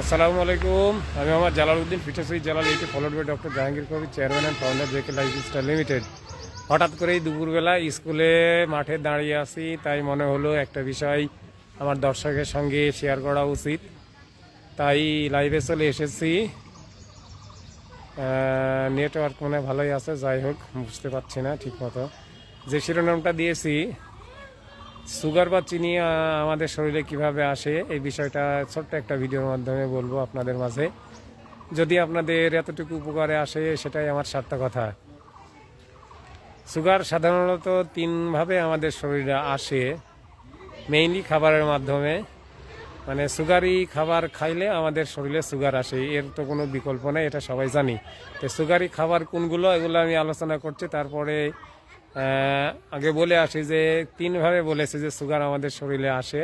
আসসালামু আলাইকুম। আমি আমার জালালউদ্দিন ফিটাসই জালাল এটি followed by, doctor Jahangir Kabir chairman and founder JK lifestyle limited. হঠাৎ করেই দুপুরবেলা স্কুলে মাঠে দাঁড়িয়ে আছি, তাই মনে হলো একটা বিষয় আমার দর্শকের সঙ্গে শেয়ার করা উচিত। তাই লাইভে চলে এসেছি। নেটওয়ার্ক মনে ভালোই আছে, যাই হোক, বুঝতে পারছি না ঠিক মতো যে শিরোনামটা দিয়েছি সুগার বা চিনি আমাদের শরীরে কীভাবে আসে, এই বিষয়টা ছোট্ট একটা ভিডিওর মাধ্যমে বলব আপনাদের মাঝে। যদি আপনাদের এতটুকু উপকারে আসে, সেটাই আমার সার্থকতা সুগার সাধারণত তিনভাবে আমাদের শরীরে আসে মেইনলি খাবারের মাধ্যমে। মানে সুগারি খাবার খাইলে আমাদের শরীরে সুগার আসে, এর তো কোনো বিকল্প নেই, এটা সবাই জানি। তো সুগারি খাবার কোনগুলো, এগুলো আমি আলোচনা করছি, তারপরে আগে বলে আসি যে তিনভাবে বলেছে যে সুগার আমাদের শরীরে আসে।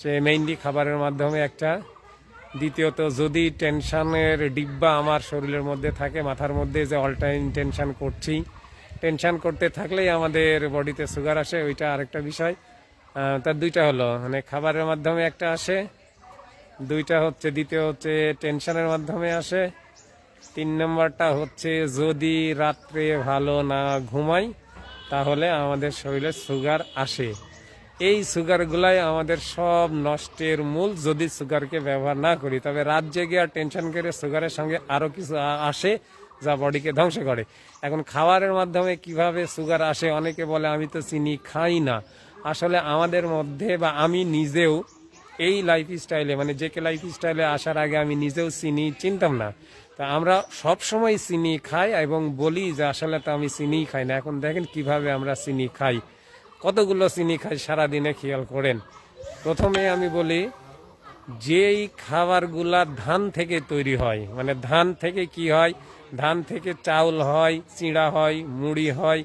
সে মেইনলি খাবারের মাধ্যমে একটা। দ্বিতীয়ত, যদি টেনশনের ডিব্বা আমার শরীরের মধ্যে থাকে, মাথার মধ্যে যে অল টাইম টেনশন করছি টেনশন করতে থাকলেই আমাদের বডিতে সুগার আসে, ওইটা আরেকটা বিষয়। তার দুইটা হলো মানে খাবারের মাধ্যমে একটা আসে, দুইটা হচ্ছে, দ্বিতীয় হচ্ছে টেনশনের মাধ্যমে আসে। তিন নম্বরটা হচ্ছে, যদি রাত্রে ভালো না ঘুমাই তাহলে আমাদের শরীরে সুগার আসে। এই সুগারগুলাই আমাদের সব নষ্টের মূল যদি সুগারকে ব্যবহার না করি, তবে রাত জেগে আর টেনশন করে সুগারের সঙ্গে আরও কিছু আসে যা বডিকে ধ্বংস করে। এখন খাবারের মাধ্যমে কীভাবে সুগার আসে অনেকে বলে, আমি তো চিনি, খাই না। আসলে আমাদের মধ্যে বা আমি নিজেও এই লাইফ স্টাইলে মানে যে কে লাইফ স্টাইলে আসার আগে আমি নিজেও চিনি, চিনতাম না। তা আমরা সব সময় চিনি খাই এবং বলি যে আসলে তো আমি চিনি খাই না। এখন দেখেন কীভাবে আমরা চিনি খাই। কতগুলো চিনি খাই সারাদিনে খেয়াল করেন। প্রথমে আমি বলি, যেই খাবারগুলা ধান থেকে তৈরি হয় মানে ধান থেকে কি হয়? ধান থেকে চাউল হয়, চিড়া হয়, মুড়ি হয়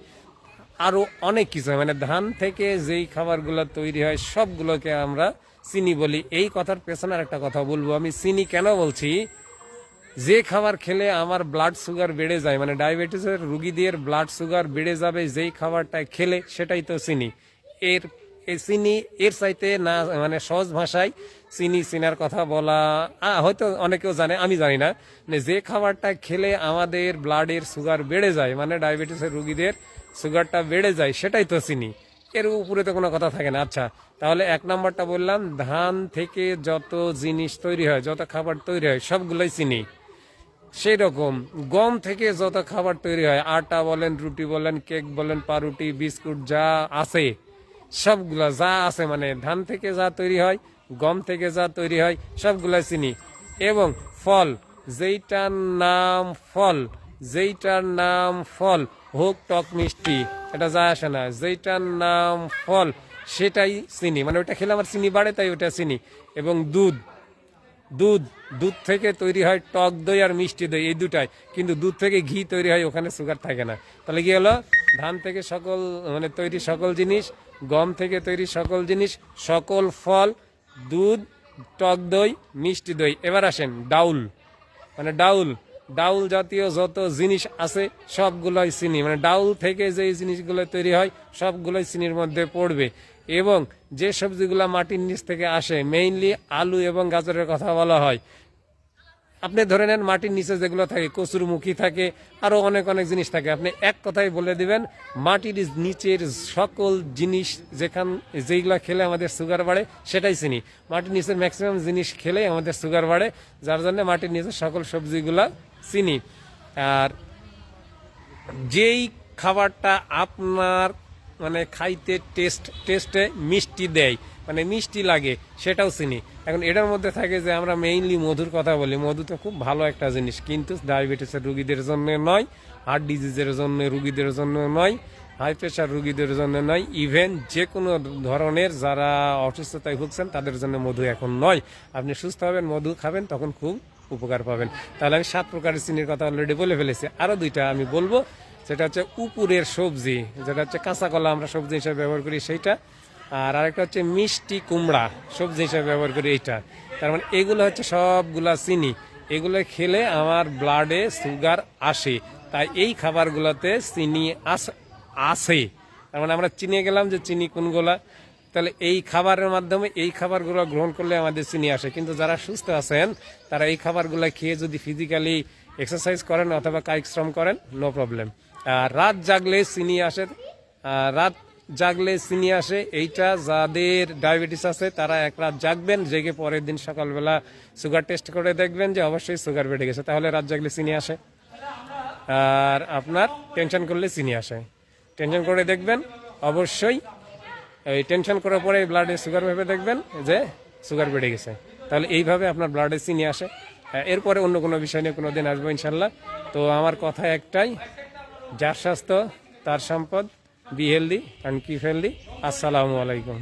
আরও অনেক কিছু। মানে ধান থেকে যেই খাবারগুলো তৈরি হয়, সবগুলোকে আমরা চিনি বলি। এই কথার পেছনে একটা কথা বলব। আমি চিনি কেন বলছি? যে খাবার খেলে আমার ব্লাড সুগার বেড়ে যায় মানে ডায়াবেটিসের রুগীদের ব্লাড সুগার বেড়ে যাবে, যেই খাবারটা খেলে সেটাই তো চিনি। এর এই চিনি এর চাইতে না মানে সহজ ভাষায় চিনি, চিনার কথা বলা হয়তো অনেকেও জানে, আমি জানি না। মানে যে খাবারটা খেলে আমাদের ব্লাডের সুগার বেড়ে যায় মানে ডায়াবেটিসের রুগীদের সুগারটা বেড়ে যায়, সেটাই তো চিনি। এর উপরে তো কোনো কথা থাকে না। আচ্ছা তাহলে এক নম্বরটা বললাম, ধান থেকে যত জিনিস তৈরি হয়, যত খাবার তৈরি হয়, সবগুলোই চিনি। সেই রকম গম থেকে যত খাবার তৈরি হয়, আটা বলেন, রুটি বলেন, কেক বলেন, পাউরুটি, বিস্কুট যা আছে সবগুলা যা আছে মানে ধান থেকে যা তৈরি হয়, গম থেকে যা তৈরি হয় সবগুলা চিনি। এবং ফল, যেইটার নাম ফল, যেইটার নাম ফল, হোক টক মিষ্টি, এটা যা আসে না। যেইটার নাম ফল, সেটাই চিনি। মানে ওটা খেলে আমার চিনি বাড়ে, তাই ওটা চিনি। এবং দুধ দুধ দুধ থেকে তৈরি হয় টক দই আর মিষ্টি দই, এই দুটাই। কিন্তু দুধ থেকে ঘি তৈরি হয়, ওখানে সুগার থাকে না। তাহলে কি হলো? ধান থেকে সকল মানে তৈরি সকল জিনিস গম থেকে তৈরি সকল জিনিস, সকল ফল, দুধ, টক দই, মিষ্টি দই। এবার আসেন, ডাউল। মানে ডাউল। ডাউল জাতীয় যত জিনিস আছে, সবগুলোই চিনি। মানে ডাউল থেকে যে জিনিসগুলো তৈরি হয়, সবগুলোই চিনির মধ্যে পড়বে। এবং যে সবজিগুলো মাটির নিচ থেকে আসে মেইনলি আলু এবং গাজরের কথা বলা হয় আপনি ধরে নেন মাটির নিচে যেগুলো থাকে, কচুরমুখী থাকে, আরও অনেক অনেক জিনিস থাকে। আপনি এক কথায় বলে দিবেন, মাটির নিচের সকল জিনিস যেখান যেগুলা খেলে আমাদের সুগার বাড়ে, সেটাই চিনি। মাটির নিচের ম্যাক্সিমাম জিনিস খেলে আমাদের সুগার বাড়ে, যার জন্য মাটির নিচের সকল সবজিগুলা চিনি। আর যেই খাবারটা আপনার মানে খাইতে টেস্ট টেস্টে মিষ্টি দেয়। মানে মিষ্টি লাগে, সেটাও চিনি। এখন এটার মধ্যে থাকে যে আমরা মেইনলি মধুর কথা বলি, মধু তো খুব ভালো একটা জিনিস। কিন্তু ডায়াবেটিসের রুগীদের জন্য নয় হার্ট ডিজিজের জন্য, রুগীদের জন্য নয় হাই প্রেশার রুগীদের জন্য নয়। ইভেন যে কোনো ধরনের যারা অসুস্থতায় ভুগছেন, তাদের জন্য মধু এখন নয়। আপনি সুস্থ হবেন, মধু খাবেন, তখন খুব উপকার পাবেন। তাহলে আমি সাত প্রকারের চিনির কথা অলরেডি বলে ফেলেছি। আরও দুইটা আমি বলব। সেটা হচ্ছে উপরের সবজি, যেটা হচ্ছে কাঁচা কলা আমরা সবজি হিসেবে ব্যবহার করি সেইটা। আর আরেকটা হচ্ছে মিষ্টি কুমড়া, সবজি হিসেবে ব্যবহার করি এইটা। তার মানে এগুলো হচ্ছে সবগুলা চিনি। এগুলো খেলে আমার ব্লাডে সুগার আসে। তাই এই খাবারগুলোতে চিনি আস তার মানে আমরা চিনে গেলাম যে চিনি কোনগুলা। তাহলে এই খাবারের মাধ্যমে এই খাবারগুলো গ্রহণ করলে আমাদের চিনি আসে। কিন্তু যারা সুস্থ আছেন, তারা এই খাবারগুলো খেয়ে যদি ফিজিক্যালি এক্সারসাইজ করেন অথবা কায়িক শ্রম করেন নো প্রবলেম রাত জাগলে চিনি আসে রাত জাগলে চিনি আসে, এইটা যাদের ডায়াবেটিস আছে, তারা এক রাত জাগবেন, জেগে পরের দিন সকালবেলা সুগার টেস্ট করে দেখবেন যে অবশ্যই সুগার বেড়ে গেছে। তাহলে রাত জাগলে চিনি আসে। আর আপনার টেনশন করলে চিনি আসে। টেনশন করে দেখবেন, অবশ্যই এই টেনশন করার পরে ব্লাডে সুগার ভেবে দেখবেন যে সুগার বেড়ে গেছে। তাহলে এইভাবে আপনার ব্লাডে চিনি আসে। এরপরে অন্য কোনো বিষয় নিয়ে কোনো দিন আসব ইনশাল্লাহ। তো আমার কথা একটাই যার স্বাস্থ্য তার সম্পদ be healthy and keep healthy আসসালামু আলাইকুম।